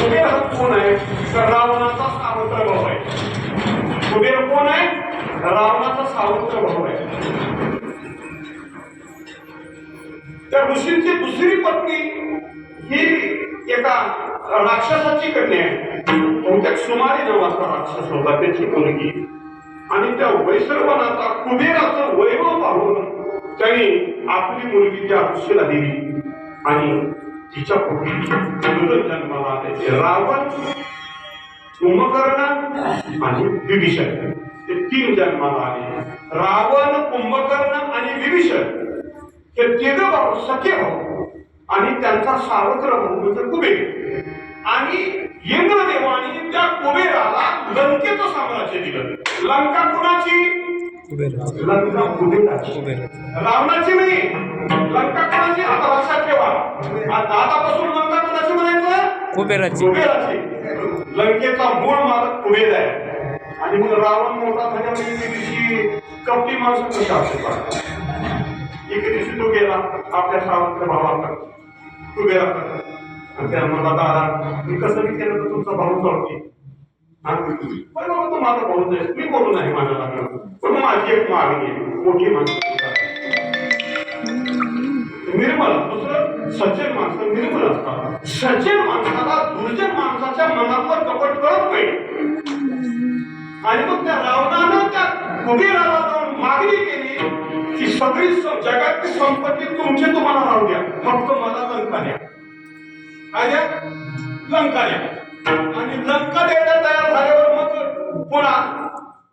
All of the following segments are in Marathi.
कुबेर कोण आहे? तर रावणाचा सावत्र भाऊ आहे कुबेर कोण आहे? रावणाचा सावत्र भाऊ आहे. त्या ऋषींची दुसरी पत्नी ही एका राक्षसाची कन्या आहे. बहुतेक सुमारी नावाचा राक्षस होता त्याची मुलगी. आणि त्या वैश्रवनाचा कुबेराचं वैभव पाहून त्यांनी आपली मुलगी त्या ऋषीला दिली. आणि तिच्या पोटी मुलं जन्माला आले रावण कुंभकर्ण आणि विभीषण. ते तीन जन्माला आले. रावण कुंभकर्ण आणि विभीषण. हे तिघ भाऊ सखे भाऊ आणि त्यांचा सावत्र भाऊ म्हणजे कुबेर. आणि इंद्रदेवाने त्या कुबेराला लंकेचं साम्राज्य दिलं. लंका कुणाची? लंका कुबेराची. कुबेर रावणाची नाही. लंका कोणाची आता लक्षात ठेवा. आता आतापासून लंका कोणाची म्हणायचं? कुबेराची. कुबेराची. लंकेचा मूळ मालक कुबेर आहे. आणि मग रावण मोठा झाल्यामुळे एके दिवशी कपटी माणसं कशा असतात एके दिवशी तो गेला आपल्या सावंत भावाकडे. कुबेराकडे. आणि त्याला म्हणला दादा मी कसं मी केलं तर तुमचा भाऊ चालते. पण बाबा तो माझा भाऊ मी बोलू नाही माझ्या लग्न पण माझी एक मागणी आहे. मोठी माणसं निर्मल दुसरं सज्जन माणसं निर्मल असतात. सज्जन माणसाला दुर्जन माणसाच्या मनातलं कपट कळत नाही. आणि मग त्या रावणानं त्या कुबेराला जाऊन मागणी केली की सगळी जगातली संपत्ती तुमची तुम्हाला राहू द्या. फक्त मला लंका द्या. काय द्या? लंका द्या. आणि लंका द्यायला तयार झाल्यावर मग पुन्हा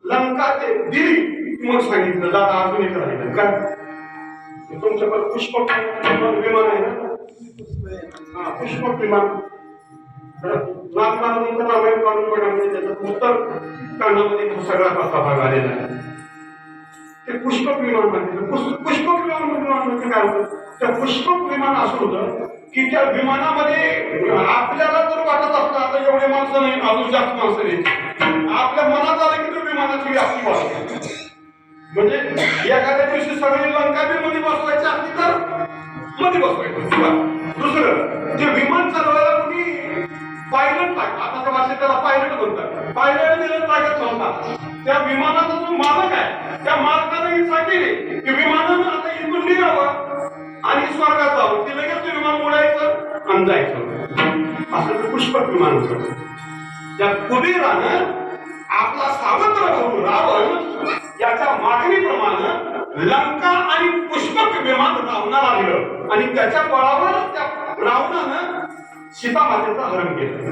लंका ते दिली मग सांगितलं दादा अजून एक राहिलं. काय? तुमच्याकडे पुष्पक विमान आहे ना? हा पुष्पक विमान. नागमानंतर रामायण काढून बघा त्याचा उत्तर कानामध्ये सगळा असा भाग आलेला आहे. ते पुष्पक विमान म्हणजे पुष्प- पुष्पक विमान विमान म्हणजे काय होतं? त्या पुष्पक विमान असं होतं की त्या विमानामध्ये आपल्याला जर वाटत असतं आता एवढे माणसं नाही अजून जास्त माणसं नाही. आपल्या मनात आलं की तो विमानाची व्याप्ती वाढते. म्हणजे एखाद्या दिवशी सगळी लंका बी मध्ये बसवायची असली तर मध्ये बसवायचं किंवा दुसरं जे विमान चालवायला कुणी पायलट लागला आताच्या भाषेत त्याला पायलट म्हणतात. पायलट दिलं लागत नव्हता त्या विमानाचा जो मालक आहे त्या मालकाने इच्छा की विमानानं आता इथून निघावं आणि स्वर्गात जावं. ते लगेच ते विमान उडायचं आणि जायचं. असं पुष्पक विमान होतं. त्या कुबेरानं आपला सावत्र भाऊ रावण याच्या मागणीप्रमाणे लंका आणि पुष्पक विमान रावणाला दिलं आणि त्याच्या बळावर त्या रावणानं सीतामातेचं हरण केलं.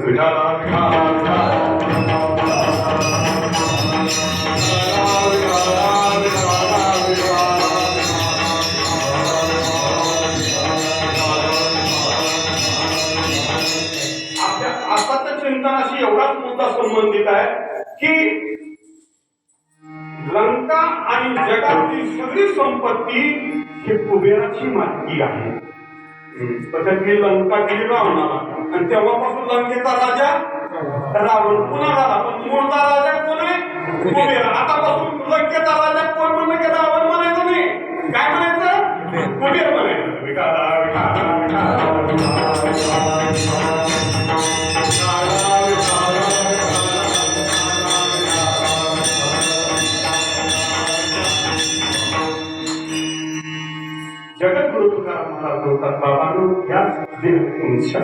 लंका आणि जगातील सगळी संपत्ती ही कुबेराची मालकी आहे. तर लंका गेली रावणाला आणि तेव्हापासून लंकेचा राजा रावण पुन्हा झाला. पण मूळचा राजा कोण आहे? कुबेर. आतापासून लंकेचा राजा जगद्गुरु तुकाराम महाराज बोलतात बाबांनो या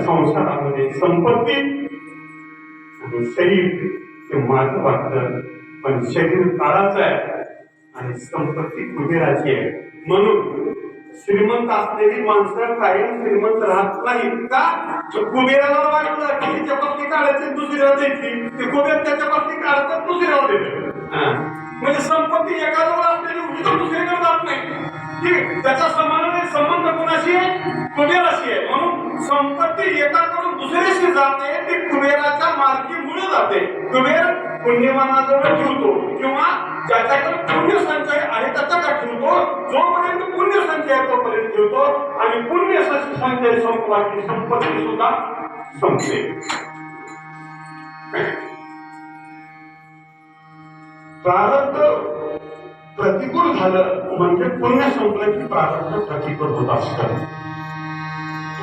संसारामध्ये संपत्ती आणि शरीर हे माझं वाटतं. पण शरीर काळाचं आहे आणि संपत्ती कुबेराची आहे. म्हणून श्रीमंत असलेली माणसं कायम श्रीमंत राहत नाहीत का? कुबेराला वाटलं की तिच्या पत्नी काढायची दुसऱ्याला द्यायची. ते कुबेर त्याच्या पत्नी काढतात दुसऱ्याला देते. म्हणजे संपत्ती एकाजवळ असलेली उभी तर दुसरीकडे जात नाही. ठीक त्याचा ती एकाकडून दुसऱ्याशी जाते ती कुबेराच्या मालकीमुळे जाते. कुबेर पुण्यमानाजवळ ठेवतो किंवा ज्याच्याकडे पुण्य संचय आहे त्याच्याकडे ठेवतो. जोपर्यंत पुण्य संचय तोपर्यंत ठेवतो आणि पुण्य संचय संपला की संपत्ती सुद्धा संपते. प्रारब्ध प्रतिकूल झालं म्हणजे पुण्य संपलं की प्रारब्ध प्रतिकूल होत असतं.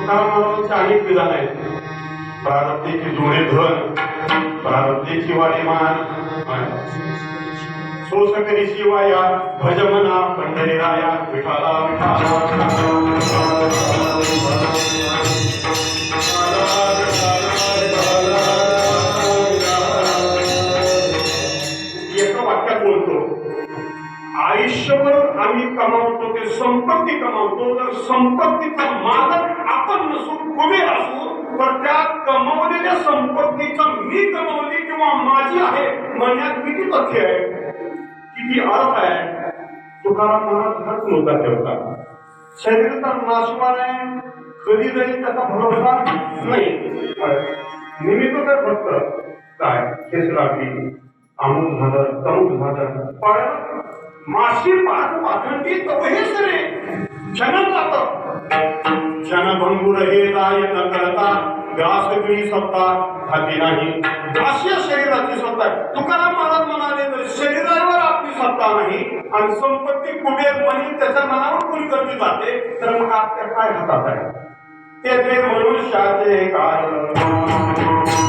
तुकाराम महाराजांचे अनेक विधान आहेत. प्रारब्धीची जुने धन प्रारब्धीची वाडी मान सोस करी शिवाया भजमना पंढरीराया विठाला विठाला. आयुष्यभर आम्ही कमावतो ते संपत्ती कमावतो. तर संपत्तीचा मालक आपण नसून कुबेर असू तर त्या कमावलेल्या संपत्तीचं मी कमावली किंवा माझी आहे म्हणण्यात किती तथ्य आहे? किती अर्थ आहे? तुकाराम महाराज हाच मुद्दा ठेवतात. शरीर तर नाशवान आहे कधी जाईल त्याचा भरोसा नाही. निमित्त तर फक्त काय? हेच लागली अमुक झालं तमुक झालं पण मासी पाच पाखंडी तवहेच रे जन जात. जनभंगुर हे राय न करता ग्रास सगळी सत्ता हाती नाही. अशा शरीराची सत्ता आहे. तुकाराम महाराज म्हणाले तर शरीरावर आपली सत्ता नाही आणि संपत्ती कुबेर बनी त्याच्या मनावर कोणी करली जाते तर मग आपल्या काय हातात आहे? ते ते मनुष्याचे काय?